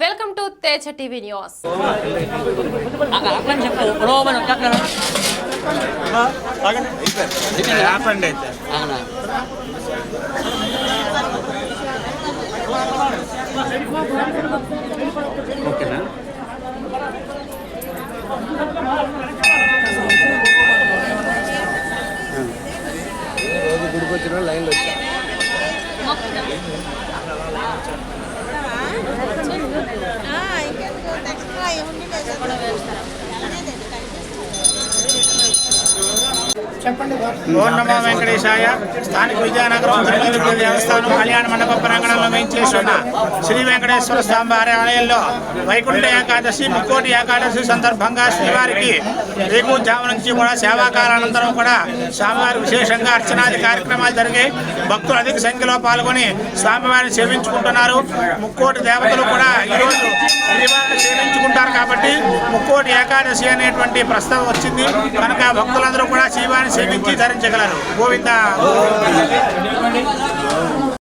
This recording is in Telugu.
Welcome to Teja TV news. అట్లా ఓకేనా? రోజు గుడికి వచ్చిన లైన్లో వచ్చా ఓం నమో వెంకటేశాయ స్థానిక విజయనగరం తిరుమల దేవస్థానం కళ్యాణ మండప ప్రాంగణంలో వేయించేసిన శ్రీ వెంకటేశ్వర స్వామి వారి ఆలయంలో వైకుంఠ ఏకాదశి ముక్కోటి ఏకాదశి సందర్భంగా శ్రీవారికి రేకుజాము నుంచి కూడా సేవాకాలానంతరం కూడా స్వామివారి విశేషంగా అర్చనాది కార్యక్రమాలు జరిగాయి. భక్తులు అధిక సంఖ్యలో పాల్గొని స్వామివారిని సేవించుకుంటున్నారు. ముక్కోటి దేవతలు కూడా ఈరోజు శ్రీవారిని ముక్కోటి ఏకాదశి అనేటువంటి ప్రస్తావం వచ్చింది. కనుక భక్తులందరూ కూడా శ్రీవారిని సేవించి ధరించగలరు. గోవింద.